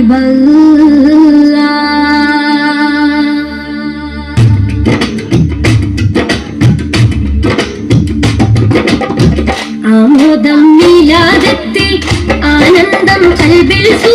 حبيب الله ആമോദം നീലാദത്തിൽ ആനന്ദം കൽബിൽ സൂ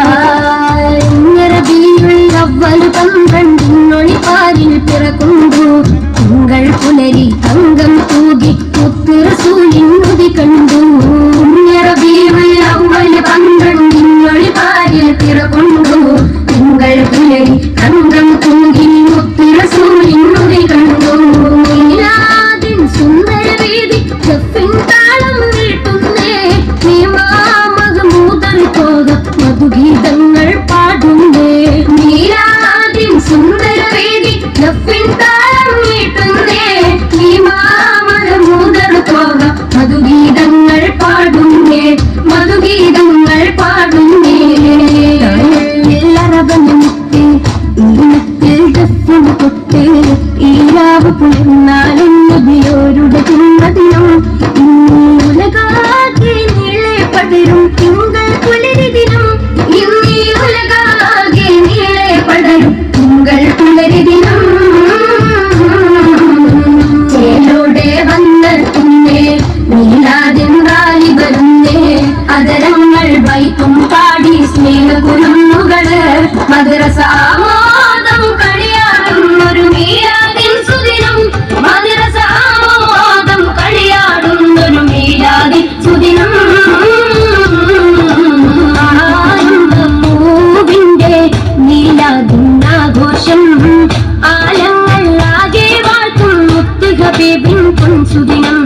വരി തങ്കം തൂകി മുത്തുറസൂലിൻ മുതി കണ്ടു. തങ്കം തൂകി മുത്തുറസൂലിൻ മുതി കണ്ടു. സുന്ദരവേദി താളം നീട്ടു I'm बिल्कुल सुदिनम